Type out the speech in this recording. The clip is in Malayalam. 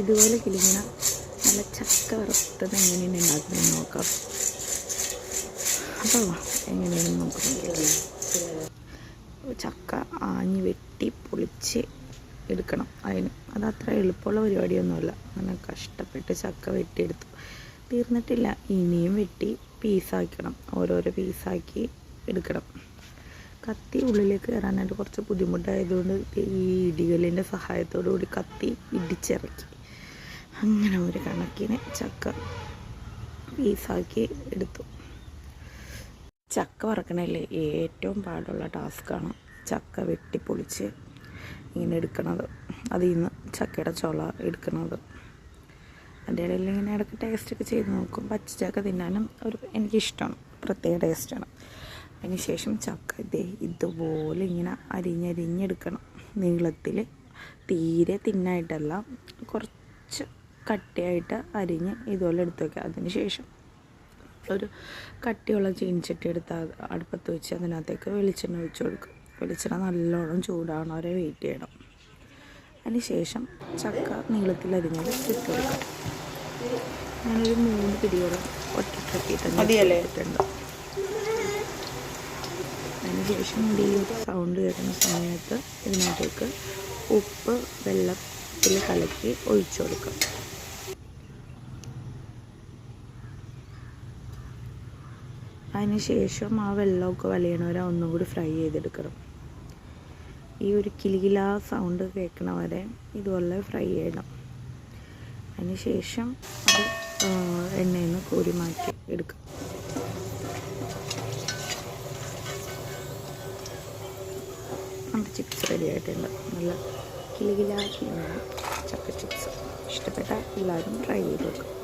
ഇതുപോലെ കിളിങ്ങണ നല്ല ചക്ക വറുത്തത് എങ്ങനെയാണ് ഉണ്ടാക്കുന്നത് നോക്കാം. അപ്പോൾ എങ്ങനെയാണ് നമുക്ക്. ചക്ക ആഞ്ഞ് വെട്ടി പൊളിച്ച് എടുക്കണം അതിന്. അത് അത്ര എളുപ്പമുള്ള പരിപാടിയൊന്നുമല്ല. അങ്ങനെ കഷ്ടപ്പെട്ട് ചക്ക വെട്ടിയെടുത്തു. തീർന്നിട്ടില്ല. ഇനിയും വെട്ടി പീസാക്കണം. ഓരോരോ പീസാക്കി എടുക്കണം. കത്തി ഉള്ളിലേക്ക് കയറാനായിട്ട് കുറച്ച് ബുദ്ധിമുട്ടായതുകൊണ്ട് ഈ ഇടികലിന്റെ സഹായത്തോടു കൂടി കത്തി ഇടിച്ചിറക്കി. അങ്ങനെ ഒരു കണക്കിന് ചക്ക പീസാക്കി എടുത്തു. ചക്ക വറക്കണല്ലേ ഏറ്റവും പാടുള്ള ടാസ്ക്കാണ് ചക്ക വെട്ടിപ്പൊളിച്ച് ഇങ്ങനെ എടുക്കണത്. അതിൽ നിന്ന് ചക്കയുടെ ചുള എടുക്കണത്. അതിന്റെ ഇടയിൽ ഇങ്ങനെ ഇടയ്ക്ക് ടേസ്റ്റൊക്കെ ചെയ്ത് നോക്കും. പച്ച ചക്ക തിന്നാനും ഒരു എനിക്കിഷ്ടമാണ്. പ്രത്യേക ടേസ്റ്റാണ് അതിന് ശേഷം ചക്ക ഇതേ ഇതുപോലെ ഇങ്ങനെ അരിഞ്ഞരിഞ്ഞെടുക്കണം. നീളത്തിൽ തീരെ തിന്നായിട്ടല്ല. കുറച്ച് കട്ടിയായിട്ട് അരിഞ്ഞ് ഇതുപോലെ എടുത്ത് വയ്ക്കുക അതിന് ശേഷം ഒരു കട്ടിയുള്ള ചീനിച്ചട്ടി എടുത്ത് അടുപ്പത്ത് വെച്ച് അതിനകത്തേക്ക് വെളിച്ചെണ്ണ ഒഴിച്ച് കൊടുക്കുക. വെളിച്ചെണ്ണ നല്ലോണം ചൂടാവണം. വരെ വെയിറ്റ് ചെയ്യണം. അതിന് ശേഷം ചക്ക നീളത്തിൽ അരിഞ്ഞത് ഇട്ട് കൊടുക്കുക. ഞാനൊരു മൂന്ന് പിടിയോളം? ഇട്ടിട്ടുണ്ട്. അതിന് ശേഷം ഈ സൗണ്ട് കേൾക്കുന്ന സമയത്ത് ഇതിനകത്തേക്ക് ഉപ്പ് വെള്ളത്തിൽ കലക്കി ഒഴിച്ചു കൊടുക്കാം ശേഷം ആ വെള്ളമൊക്കെ വലിയണവരെ ഒന്നും കൂടി ഫ്രൈ ചെയ്തെടുക്കണം. ഈ ഒരു കിലികില സൗണ്ട് കേൾക്കണ വരെ ഇതുപോലെ ഫ്രൈ ചെയ്യണം. അതിന് ശേഷം അത് എണ്ണയിൽ നിന്ന് കോരി മാറ്റി എടുക്കും. നമ്മുടെ ചിപ്സ് റെഡി ആയിട്ടുണ്ട്. നല്ല കിലികില ചക്ക ചിപ്സ് ഇഷ്ടപ്പെട്ട എല്ലാവരും ട്രൈ ചെയ്ത് നോക്കും.